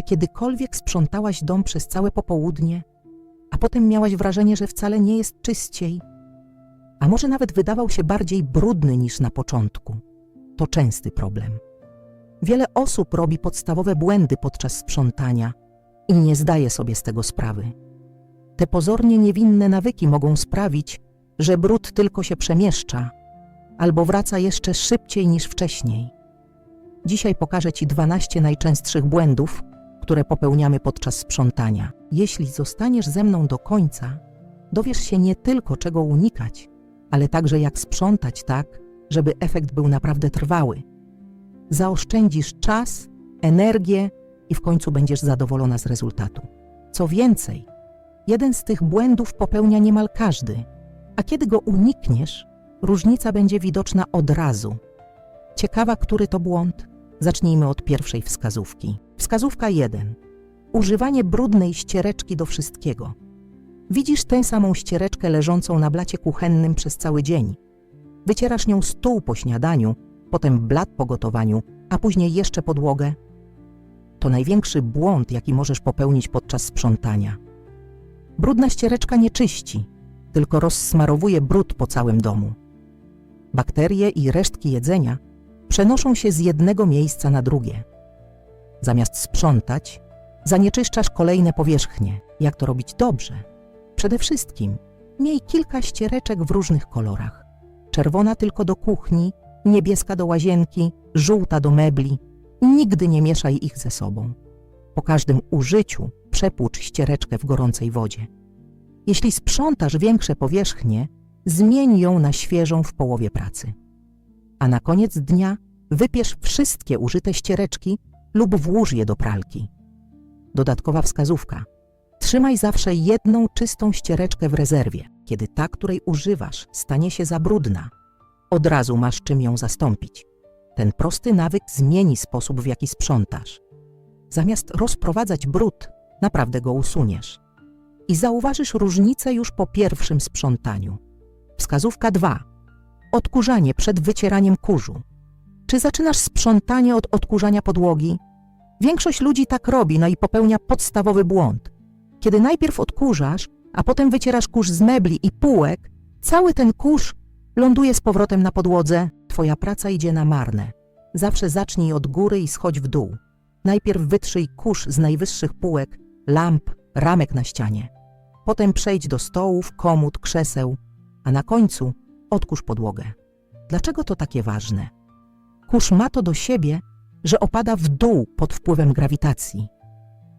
Czy kiedykolwiek sprzątałaś dom przez całe popołudnie, a potem miałaś wrażenie, że wcale nie jest czyściej? A może nawet wydawał się bardziej brudny niż na początku? To częsty problem. Wiele osób robi podstawowe błędy podczas sprzątania i nie zdaje sobie z tego sprawy. Te pozornie niewinne nawyki mogą sprawić, że brud tylko się przemieszcza albo wraca jeszcze szybciej niż wcześniej. Dzisiaj pokażę Ci 12 najczęstszych błędów, które popełniamy podczas sprzątania. Jeśli zostaniesz ze mną do końca, dowiesz się nie tylko czego unikać, ale także jak sprzątać tak, żeby efekt był naprawdę trwały. Zaoszczędzisz czas, energię i w końcu będziesz zadowolona z rezultatu. Co więcej, jeden z tych błędów popełnia niemal każdy, a kiedy go unikniesz, różnica będzie widoczna od razu. Ciekawa, który to błąd? Zacznijmy od pierwszej wskazówki. Wskazówka 1. Używanie brudnej ściereczki do wszystkiego. Widzisz tę samą ściereczkę leżącą na blacie kuchennym przez cały dzień. Wycierasz nią stół po śniadaniu, potem blat po gotowaniu, a później jeszcze podłogę. To największy błąd, jaki możesz popełnić podczas sprzątania. Brudna ściereczka nie czyści, tylko rozsmarowuje brud po całym domu. Bakterie i resztki jedzenia przenoszą się z jednego miejsca na drugie. Zamiast sprzątać, zanieczyszczasz kolejne powierzchnie. Jak to robić dobrze? Przede wszystkim miej kilka ściereczek w różnych kolorach. Czerwona tylko do kuchni, niebieska do łazienki, żółta do mebli. Nigdy nie mieszaj ich ze sobą. Po każdym użyciu przepłucz ściereczkę w gorącej wodzie. Jeśli sprzątasz większe powierzchnie, zmień ją na świeżą w połowie pracy. A na koniec dnia wypierz wszystkie użyte ściereczki lub włóż je do pralki. Dodatkowa wskazówka. Trzymaj zawsze jedną czystą ściereczkę w rezerwie. Kiedy ta, której używasz, stanie się za brudna, od razu masz czym ją zastąpić. Ten prosty nawyk zmieni sposób, w jaki sprzątasz. Zamiast rozprowadzać brud, naprawdę go usuniesz. I zauważysz różnicę już po pierwszym sprzątaniu. Wskazówka 2. Odkurzanie przed wycieraniem kurzu. Czy zaczynasz sprzątanie od odkurzania podłogi? Większość ludzi tak robi, no i popełnia podstawowy błąd. Kiedy najpierw odkurzasz, a potem wycierasz kurz z mebli i półek, cały ten kurz ląduje z powrotem na podłodze, twoja praca idzie na marne. Zawsze zacznij od góry i schodź w dół. Najpierw wytrzyj kurz z najwyższych półek, lamp, ramek na ścianie. Potem przejdź do stołów, komód, krzeseł, a na końcu odkurz podłogę. Dlaczego to takie ważne? Kurz ma to do siebie, że opada w dół pod wpływem grawitacji.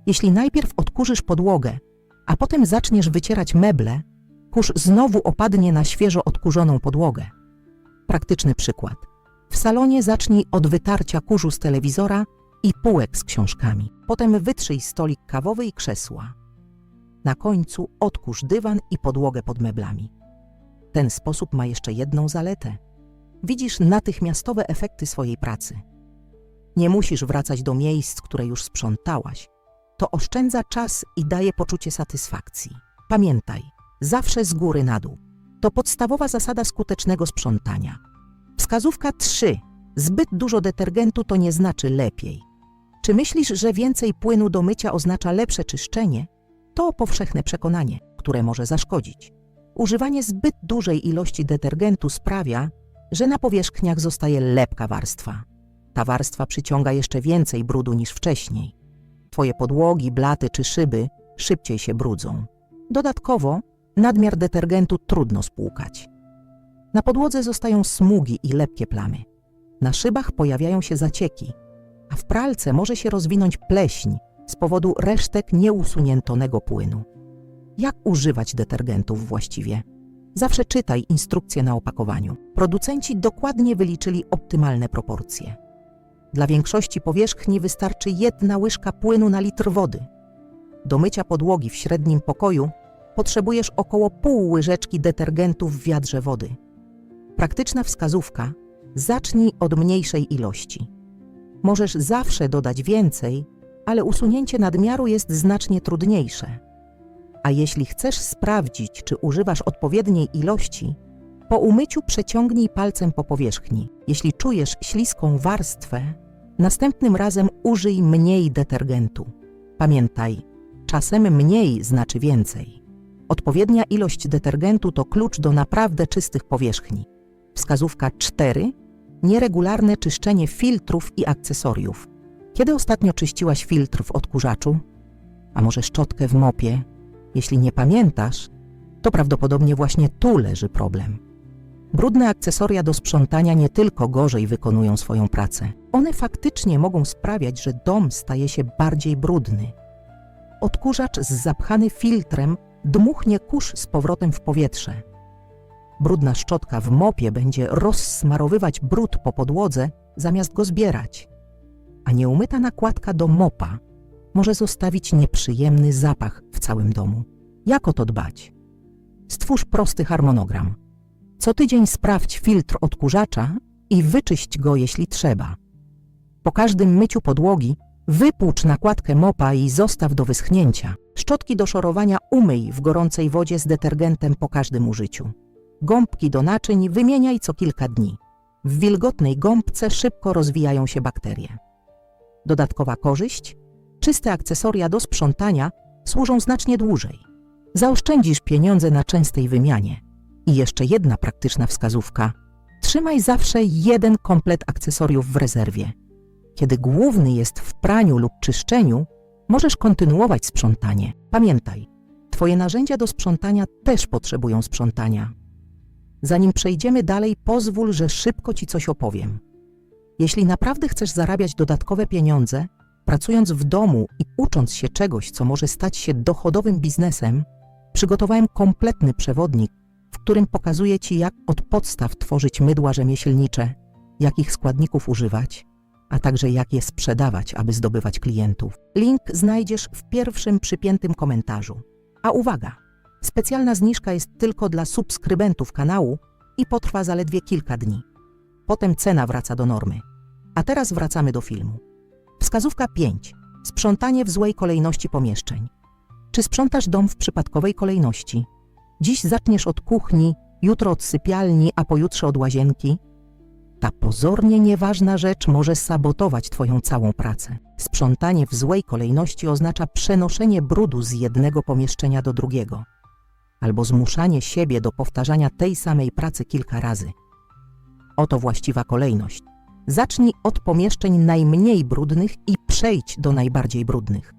Jeśli najpierw odkurzysz podłogę, a potem zaczniesz wycierać meble, kurz znowu opadnie na świeżo odkurzoną podłogę. Praktyczny przykład. W salonie zacznij od wytarcia kurzu z telewizora i półek z książkami. Potem wytrzyj stolik kawowy i krzesła. Na końcu odkurz dywan i podłogę pod meblami. Ten sposób ma jeszcze jedną zaletę. Widzisz natychmiastowe efekty swojej pracy. Nie musisz wracać do miejsc, które już sprzątałaś. To oszczędza czas i daje poczucie satysfakcji. Pamiętaj, zawsze z góry na dół. To podstawowa zasada skutecznego sprzątania. Wskazówka 3. Zbyt dużo detergentu to nie znaczy lepiej. Czy myślisz, że więcej płynu do mycia oznacza lepsze czyszczenie? To powszechne przekonanie, które może zaszkodzić. Używanie zbyt dużej ilości detergentu sprawia, że na powierzchniach zostaje lepka warstwa. Ta warstwa przyciąga jeszcze więcej brudu niż wcześniej. Twoje podłogi, blaty czy szyby szybciej się brudzą. Dodatkowo nadmiar detergentu trudno spłukać. Na podłodze zostają smugi i lepkie plamy. Na szybach pojawiają się zacieki, a w pralce może się rozwinąć pleśń z powodu resztek nieusuniętonego płynu. Jak używać detergentów właściwie? Zawsze czytaj instrukcje na opakowaniu. Producenci dokładnie wyliczyli optymalne proporcje. Dla większości powierzchni wystarczy jedna łyżka płynu na litr wody. Do mycia podłogi w średnim pokoju potrzebujesz około pół łyżeczki detergentu w wiadrze wody. Praktyczna wskazówka: zacznij od mniejszej ilości. Możesz zawsze dodać więcej, ale usunięcie nadmiaru jest znacznie trudniejsze. A jeśli chcesz sprawdzić, czy używasz odpowiedniej ilości, po umyciu przeciągnij palcem po powierzchni. Jeśli czujesz śliską warstwę, następnym razem użyj mniej detergentu. Pamiętaj, czasem mniej znaczy więcej. Odpowiednia ilość detergentu to klucz do naprawdę czystych powierzchni. Wskazówka 4. Nieregularne czyszczenie filtrów i akcesoriów. Kiedy ostatnio czyściłaś filtr w odkurzaczu? A może szczotkę w mopie? Jeśli nie pamiętasz, to prawdopodobnie właśnie tu leży problem. Brudne akcesoria do sprzątania nie tylko gorzej wykonują swoją pracę, one faktycznie mogą sprawiać, że dom staje się bardziej brudny. Odkurzacz z zapchany filtrem dmuchnie kurz z powrotem w powietrze. Brudna szczotka w mopie będzie rozsmarowywać brud po podłodze zamiast go zbierać, a nieumyta nakładka do mopa może zostawić nieprzyjemny zapach w całym domu. Jak o to dbać? Stwórz prosty harmonogram. Co tydzień sprawdź filtr odkurzacza i wyczyść go, jeśli trzeba. Po każdym myciu podłogi wypłucz nakładkę mopa i zostaw do wyschnięcia. Szczotki do szorowania umyj w gorącej wodzie z detergentem po każdym użyciu. Gąbki do naczyń wymieniaj co kilka dni. W wilgotnej gąbce szybko rozwijają się bakterie. Dodatkowa korzyść? Czyste akcesoria do sprzątania służą znacznie dłużej. Zaoszczędzisz pieniądze na częstej wymianie. I jeszcze jedna praktyczna wskazówka. Trzymaj zawsze jeden komplet akcesoriów w rezerwie. Kiedy główny jest w praniu lub czyszczeniu, możesz kontynuować sprzątanie. Pamiętaj, Twoje narzędzia do sprzątania też potrzebują sprzątania. Zanim przejdziemy dalej, pozwól, że szybko Ci coś opowiem. Jeśli naprawdę chcesz zarabiać dodatkowe pieniądze, pracując w domu i ucząc się czegoś, co może stać się dochodowym biznesem, przygotowałem kompletny przewodnik, w którym pokazuję Ci, jak od podstaw tworzyć mydła rzemieślnicze, jakich składników używać, a także jak je sprzedawać, aby zdobywać klientów. Link znajdziesz w pierwszym przypiętym komentarzu. A uwaga! Specjalna zniżka jest tylko dla subskrybentów kanału i potrwa zaledwie kilka dni. Potem cena wraca do normy. A teraz wracamy do filmu. Wskazówka 5. Sprzątanie w złej kolejności pomieszczeń. Czy sprzątasz dom w przypadkowej kolejności? Dziś zaczniesz od kuchni, jutro od sypialni, a pojutrze od łazienki? Ta pozornie nieważna rzecz może sabotować Twoją całą pracę. Sprzątanie w złej kolejności oznacza przenoszenie brudu z jednego pomieszczenia do drugiego, albo zmuszanie siebie do powtarzania tej samej pracy kilka razy. Oto właściwa kolejność. Zacznij od pomieszczeń najmniej brudnych i przejdź do najbardziej brudnych.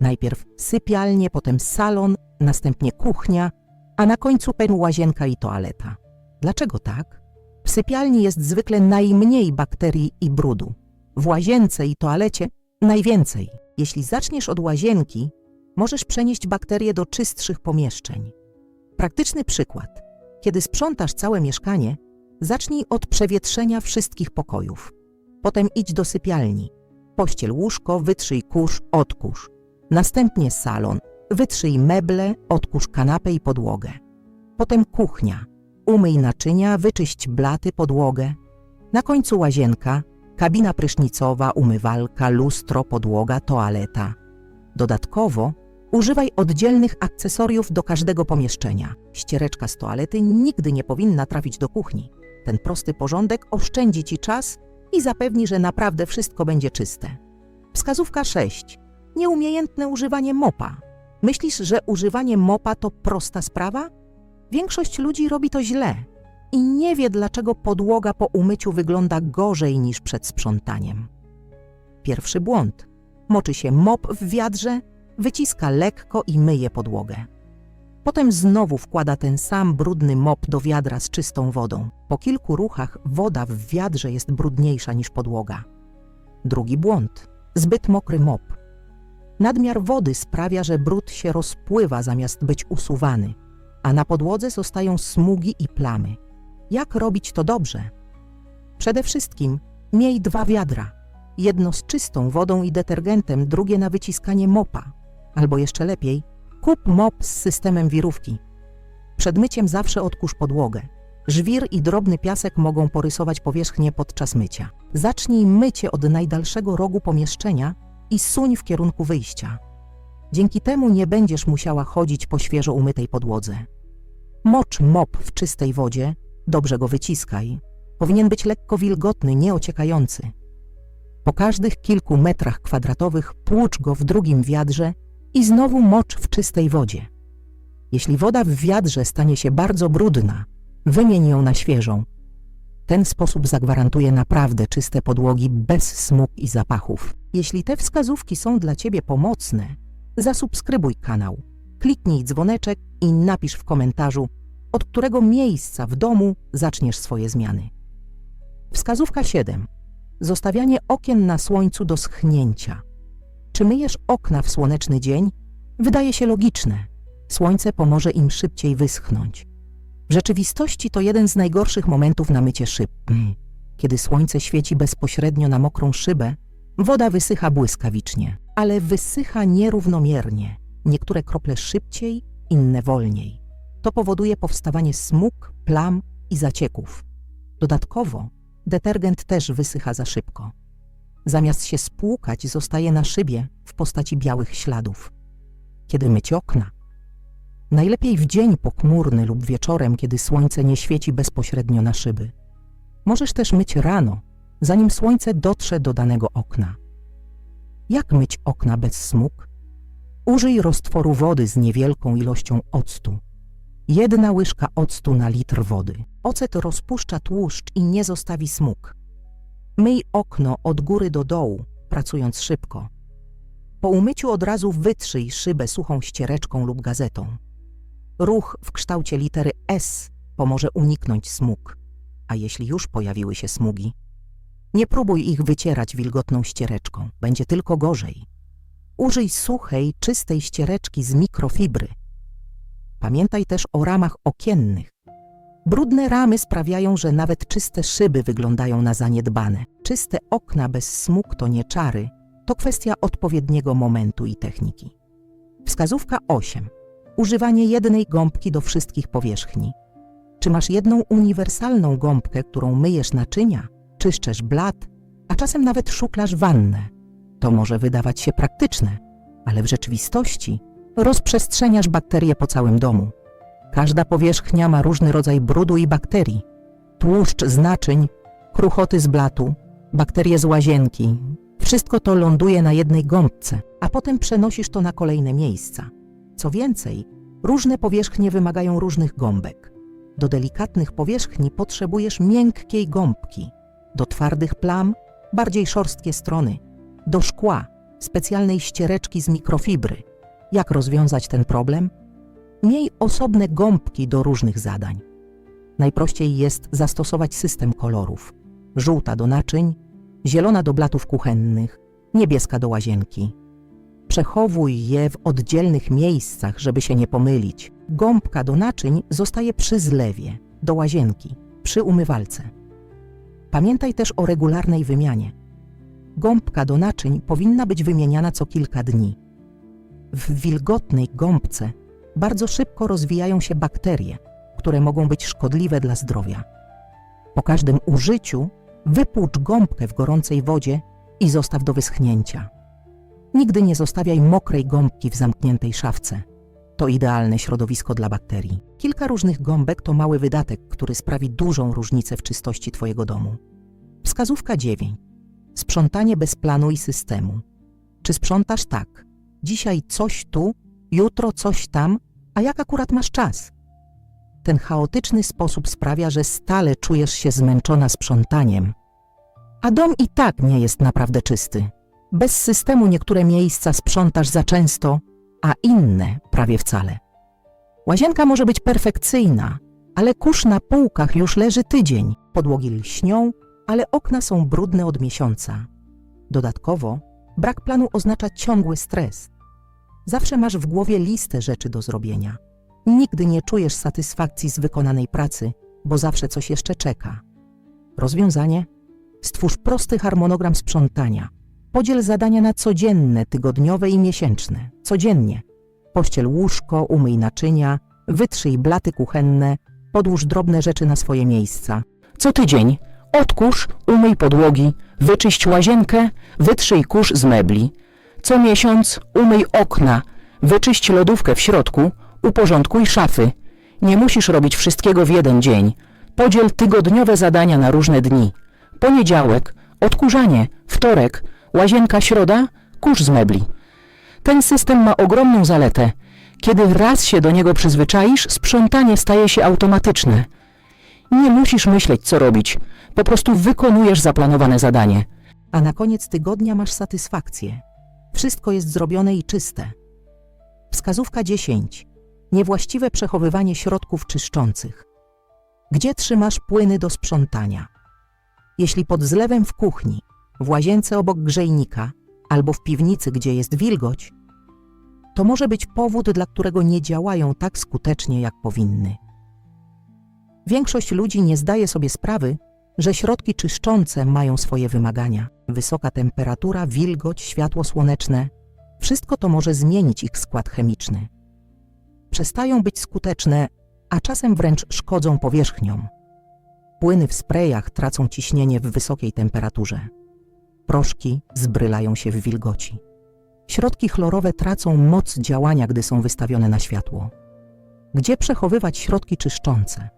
Najpierw sypialnie, potem salon, następnie kuchnia, a na końcu łazienka i toaleta. Dlaczego tak? W sypialni jest zwykle najmniej bakterii i brudu. W łazience i toalecie najwięcej. Jeśli zaczniesz od łazienki, możesz przenieść bakterie do czystszych pomieszczeń. Praktyczny przykład. Kiedy sprzątasz całe mieszkanie, zacznij od przewietrzenia wszystkich pokojów. Potem idź do sypialni. Pościel łóżko, wytrzyj kurz, odkurz. Następnie salon. Wytrzyj meble, odkurz kanapę i podłogę. Potem kuchnia. Umyj naczynia, wyczyść blaty, podłogę. Na końcu łazienka, kabina prysznicowa, umywalka, lustro, podłoga, toaleta. Dodatkowo używaj oddzielnych akcesoriów do każdego pomieszczenia. Ściereczka z toalety nigdy nie powinna trafić do kuchni. Ten prosty porządek oszczędzi Ci czas i zapewni, że naprawdę wszystko będzie czyste. Wskazówka 6. Nieumiejętne używanie mopa. Myślisz, że używanie mopa to prosta sprawa? Większość ludzi robi to źle i nie wie, dlaczego podłoga po umyciu wygląda gorzej niż przed sprzątaniem. Pierwszy błąd. Moczy się mop w wiadrze, wyciska lekko i myje podłogę. Potem znowu wkłada ten sam brudny mop do wiadra z czystą wodą. Po kilku ruchach woda w wiadrze jest brudniejsza niż podłoga. Drugi błąd. Zbyt mokry mop. Nadmiar wody sprawia, że brud się rozpływa zamiast być usuwany, a na podłodze zostają smugi i plamy. Jak robić to dobrze? Przede wszystkim miej dwa wiadra. Jedno z czystą wodą i detergentem, drugie na wyciskanie mopa. Albo jeszcze lepiej, kup mop z systemem wirówki. Przed myciem zawsze odkurz podłogę. Żwir i drobny piasek mogą porysować powierzchnię podczas mycia. Zacznij mycie od najdalszego rogu pomieszczenia i suń w kierunku wyjścia. Dzięki temu nie będziesz musiała chodzić po świeżo umytej podłodze. Mocz mop w czystej wodzie, dobrze go wyciskaj. Powinien być lekko wilgotny, nie ociekający. Po każdych kilku metrach kwadratowych płucz go w drugim wiadrze i znowu mocz w czystej wodzie. Jeśli woda w wiadrze stanie się bardzo brudna, wymień ją na świeżą. Ten sposób zagwarantuje naprawdę czyste podłogi bez smug i zapachów. Jeśli te wskazówki są dla Ciebie pomocne, zasubskrybuj kanał, kliknij dzwoneczek i napisz w komentarzu, od którego miejsca w domu zaczniesz swoje zmiany. Wskazówka 7. Zostawianie okien na słońcu do schnięcia. Czy myjesz okna w słoneczny dzień? Wydaje się logiczne. Słońce pomoże im szybciej wyschnąć. W rzeczywistości to jeden z najgorszych momentów na mycie szyb. Mm. Kiedy słońce świeci bezpośrednio na mokrą szybę, woda wysycha błyskawicznie, ale wysycha nierównomiernie. Niektóre krople szybciej, inne wolniej. To powoduje powstawanie smug, plam i zacieków. Dodatkowo detergent też wysycha za szybko. Zamiast się spłukać, zostaje na szybie w postaci białych śladów. Kiedy myć okna? Najlepiej w dzień pochmurny lub wieczorem, kiedy słońce nie świeci bezpośrednio na szyby. Możesz też myć rano, zanim słońce dotrze do danego okna. Jak myć okna bez smug? Użyj roztworu wody z niewielką ilością octu. Jedna łyżka octu na litr wody. Ocet rozpuszcza tłuszcz i nie zostawi smug. Myj okno od góry do dołu, pracując szybko. Po umyciu od razu wytrzyj szybę suchą ściereczką lub gazetą. Ruch w kształcie litery S pomoże uniknąć smug, a jeśli już pojawiły się smugi, nie próbuj ich wycierać wilgotną ściereczką, będzie tylko gorzej. Użyj suchej, czystej ściereczki z mikrofibry. Pamiętaj też o ramach okiennych. Brudne ramy sprawiają, że nawet czyste szyby wyglądają na zaniedbane. Czyste okna bez smug to nie czary, to kwestia odpowiedniego momentu i techniki. Wskazówka 8. Używanie jednej gąbki do wszystkich powierzchni. Czy masz jedną uniwersalną gąbkę, którą myjesz naczynia, czyszczesz blat, a czasem nawet szuklasz wannę? To może wydawać się praktyczne, ale w rzeczywistości rozprzestrzeniasz bakterie po całym domu. Każda powierzchnia ma różny rodzaj brudu i bakterii. Tłuszcz z naczyń, kruchoty z blatu, bakterie z łazienki. Wszystko to ląduje na jednej gąbce, a potem przenosisz to na kolejne miejsca. Co więcej, różne powierzchnie wymagają różnych gąbek. Do delikatnych powierzchni potrzebujesz miękkiej gąbki, do twardych plam bardziej szorstkie strony, do szkła specjalnej ściereczki z mikrofibry. Jak rozwiązać ten problem? Miej osobne gąbki do różnych zadań. Najprościej jest zastosować system kolorów. Żółta do naczyń, zielona do blatów kuchennych, niebieska do łazienki. Przechowuj je w oddzielnych miejscach, żeby się nie pomylić. Gąbka do naczyń zostaje przy zlewie, do łazienki, przy umywalce. Pamiętaj też o regularnej wymianie. Gąbka do naczyń powinna być wymieniana co kilka dni. W wilgotnej gąbce bardzo szybko rozwijają się bakterie, które mogą być szkodliwe dla zdrowia. Po każdym użyciu wypłucz gąbkę w gorącej wodzie i zostaw do wyschnięcia. Nigdy nie zostawiaj mokrej gąbki w zamkniętej szafce. To idealne środowisko dla bakterii. Kilka różnych gąbek to mały wydatek, który sprawi dużą różnicę w czystości Twojego domu. Wskazówka 9. Sprzątanie bez planu i systemu. Czy sprzątasz tak? Dzisiaj coś tu, jutro coś tam, a jak akurat masz czas? Ten chaotyczny sposób sprawia, że stale czujesz się zmęczona sprzątaniem, a dom i tak nie jest naprawdę czysty. Bez systemu niektóre miejsca sprzątasz za często, a inne prawie wcale. Łazienka może być perfekcyjna, ale kurz na półkach już leży tydzień, podłogi lśnią, ale okna są brudne od miesiąca. Dodatkowo brak planu oznacza ciągły stres. Zawsze masz w głowie listę rzeczy do zrobienia. Nigdy nie czujesz satysfakcji z wykonanej pracy, bo zawsze coś jeszcze czeka. Rozwiązanie? Stwórz prosty harmonogram sprzątania. Podziel zadania na codzienne, tygodniowe i miesięczne. Codziennie. Pościel łóżko, umyj naczynia, wytrzyj blaty kuchenne, podłóż drobne rzeczy na swoje miejsca. Co tydzień odkurz, umyj podłogi, wyczyść łazienkę, wytrzyj kurz z mebli. Co miesiąc umyj okna, wyczyść lodówkę w środku, uporządkuj szafy. Nie musisz robić wszystkiego w jeden dzień. Podziel tygodniowe zadania na różne dni. Poniedziałek Odkurzanie, wtorek, łazienka, środa, kurz z mebli. Ten system ma ogromną zaletę. Kiedy raz się do niego przyzwyczaisz, sprzątanie staje się automatyczne. Nie musisz myśleć, co robić. Po prostu wykonujesz zaplanowane zadanie. A na koniec tygodnia masz satysfakcję. Wszystko jest zrobione i czyste. Wskazówka 10. Niewłaściwe przechowywanie środków czyszczących. Gdzie trzymasz płyny do sprzątania? Jeśli pod zlewem w kuchni, w łazience obok grzejnika albo w piwnicy, gdzie jest wilgoć, to może być powód, dla którego nie działają tak skutecznie, jak powinny. Większość ludzi nie zdaje sobie sprawy, że środki czyszczące mają swoje wymagania. Wysoka temperatura, wilgoć, światło słoneczne wszystko to może zmienić ich skład chemiczny. Przestają być skuteczne, a czasem wręcz szkodzą powierzchniom. Płyny w sprayach tracą ciśnienie w wysokiej temperaturze. Proszki zbrylają się w wilgoci. Środki chlorowe tracą moc działania, gdy są wystawione na światło. Gdzie przechowywać środki czyszczące?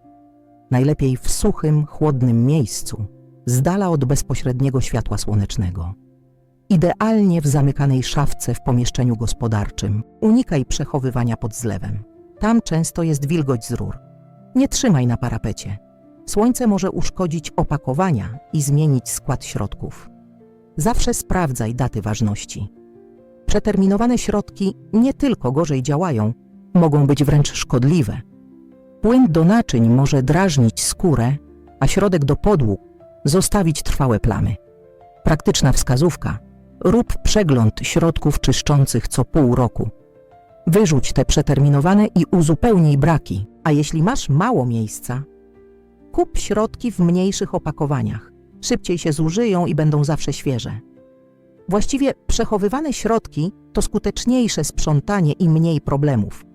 Najlepiej w suchym, chłodnym miejscu, z dala od bezpośredniego światła słonecznego. Idealnie w zamykanej szafce w pomieszczeniu gospodarczym. Unikaj przechowywania pod zlewem. Tam często jest wilgoć z rur. Nie trzymaj na parapecie. Słońce może uszkodzić opakowania i zmienić skład środków. Zawsze sprawdzaj daty ważności. Przeterminowane środki nie tylko gorzej działają, mogą być wręcz szkodliwe. Płyn do naczyń może drażnić skórę, a środek do podłóg zostawić trwałe plamy. Praktyczna wskazówka. Rób przegląd środków czyszczących co pół roku. Wyrzuć te przeterminowane i uzupełnij braki, a jeśli masz mało miejsca, kup środki w mniejszych opakowaniach. Szybciej się zużyją i będą zawsze świeże. Właściwie przechowywane środki to skuteczniejsze sprzątanie i mniej problemów.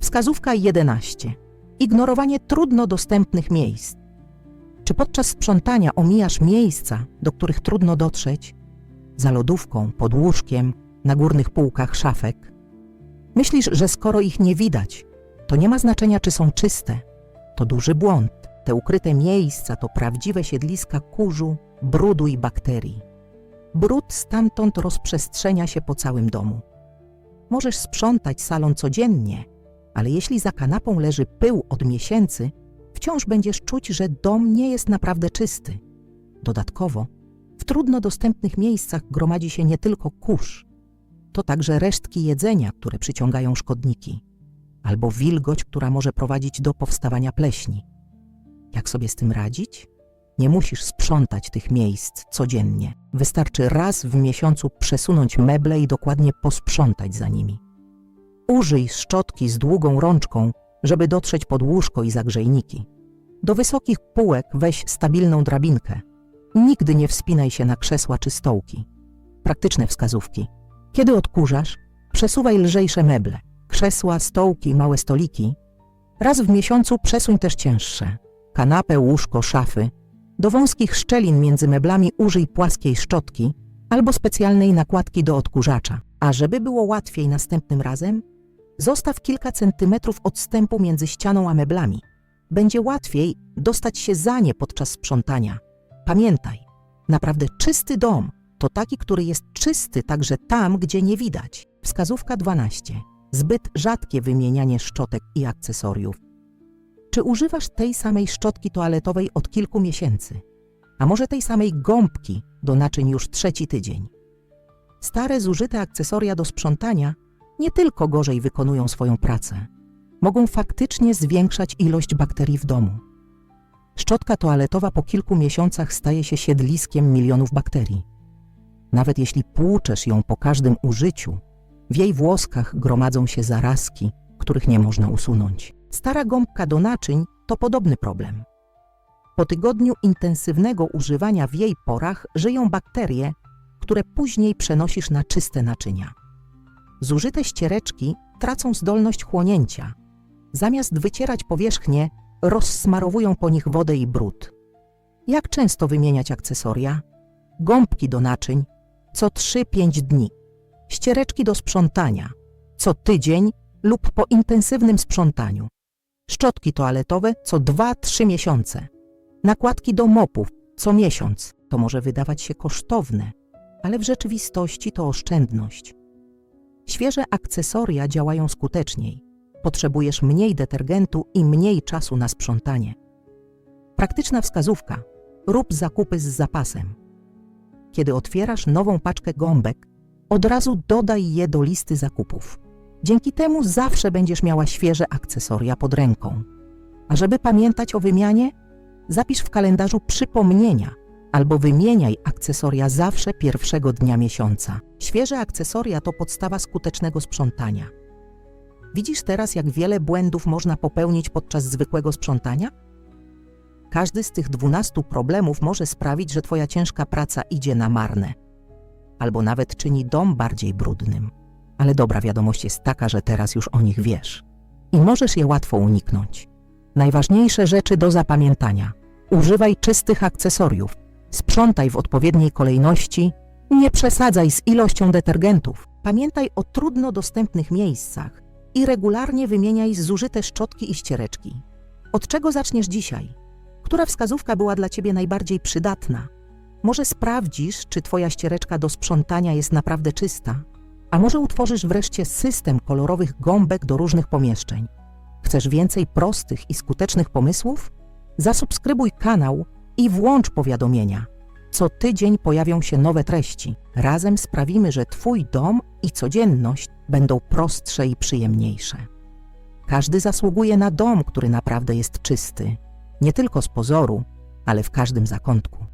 Wskazówka 11. Ignorowanie trudno dostępnych miejsc. Czy podczas sprzątania omijasz miejsca, do których trudno dotrzeć? Za lodówką, pod łóżkiem, na górnych półkach szafek? Myślisz, że skoro ich nie widać, to nie ma znaczenia, czy są czyste. To duży błąd. Te ukryte miejsca to prawdziwe siedliska kurzu, brudu i bakterii. Brud stamtąd rozprzestrzenia się po całym domu. Możesz sprzątać salon codziennie, ale jeśli za kanapą leży pył od miesięcy, wciąż będziesz czuć, że dom nie jest naprawdę czysty. Dodatkowo, w trudno dostępnych miejscach gromadzi się nie tylko kurz, to także resztki jedzenia, które przyciągają szkodniki, albo wilgoć, która może prowadzić do powstawania pleśni. Jak sobie z tym radzić? Nie musisz sprzątać tych miejsc codziennie. Wystarczy raz w miesiącu przesunąć meble i dokładnie posprzątać za nimi. Użyj szczotki z długą rączką, żeby dotrzeć pod łóżko i zagrzejniki. Do wysokich półek weź stabilną drabinkę. Nigdy nie wspinaj się na krzesła czy stołki. Praktyczne wskazówki. Kiedy odkurzasz, przesuwaj lżejsze meble, krzesła, stołki, małe stoliki. Raz w miesiącu przesuń też cięższe. Kanapę, łóżko, szafy. Do wąskich szczelin między meblami użyj płaskiej szczotki albo specjalnej nakładki do odkurzacza. A żeby było łatwiej następnym razem, zostaw kilka centymetrów odstępu między ścianą a meblami. Będzie łatwiej dostać się za nie podczas sprzątania. Pamiętaj, naprawdę czysty dom to taki, który jest czysty także tam, gdzie nie widać. Wskazówka 12. Zbyt rzadkie wymienianie szczotek i akcesoriów. Czy używasz tej samej szczotki toaletowej od kilku miesięcy? A może tej samej gąbki do naczyń już trzeci tydzień? Stare, zużyte akcesoria do sprzątania nie tylko gorzej wykonują swoją pracę, mogą faktycznie zwiększać ilość bakterii w domu. Szczotka toaletowa po kilku miesiącach staje się siedliskiem milionów bakterii. Nawet jeśli płuczesz ją po każdym użyciu, w jej włoskach gromadzą się zarazki, których nie można usunąć. Stara gąbka do naczyń to podobny problem. Po tygodniu intensywnego używania w jej porach żyją bakterie, które później przenosisz na czyste naczynia. Zużyte ściereczki tracą zdolność chłonięcia. Zamiast wycierać powierzchnię, rozsmarowują po nich wodę i brud. Jak często wymieniać akcesoria? Gąbki do naczyń co 3-5 dni. Ściereczki do sprzątania co tydzień lub po intensywnym sprzątaniu. Szczotki toaletowe co 2-3 miesiące. Nakładki do mopów co miesiąc. To może wydawać się kosztowne, ale w rzeczywistości to oszczędność. Świeże akcesoria działają skuteczniej. Potrzebujesz mniej detergentu i mniej czasu na sprzątanie. Praktyczna wskazówka: rób zakupy z zapasem. Kiedy otwierasz nową paczkę gąbek, od razu dodaj je do listy zakupów. Dzięki temu zawsze będziesz miała świeże akcesoria pod ręką. A żeby pamiętać o wymianie, zapisz w kalendarzu przypomnienia albo wymieniaj akcesoria zawsze pierwszego dnia miesiąca. Świeże akcesoria to podstawa skutecznego sprzątania. Widzisz teraz, jak wiele błędów można popełnić podczas zwykłego sprzątania? Każdy z tych dwunastu problemów może sprawić, że Twoja ciężka praca idzie na marne, albo nawet czyni dom bardziej brudnym. Ale dobra wiadomość jest taka, że teraz już o nich wiesz i możesz je łatwo uniknąć. Najważniejsze rzeczy do zapamiętania: używaj czystych akcesoriów, sprzątaj w odpowiedniej kolejności, nie przesadzaj z ilością detergentów, pamiętaj o trudno dostępnych miejscach i regularnie wymieniaj zużyte szczotki i ściereczki. Od czego zaczniesz dzisiaj? Która wskazówka była dla Ciebie najbardziej przydatna? Może sprawdzisz, czy Twoja ściereczka do sprzątania jest naprawdę czysta? A może utworzysz wreszcie system kolorowych gąbek do różnych pomieszczeń? Chcesz więcej prostych i skutecznych pomysłów? Zasubskrybuj kanał i włącz powiadomienia. Co tydzień pojawią się nowe treści. Razem sprawimy, że Twój dom i codzienność będą prostsze i przyjemniejsze. Każdy zasługuje na dom, który naprawdę jest czysty, nie tylko z pozoru, ale w każdym zakątku.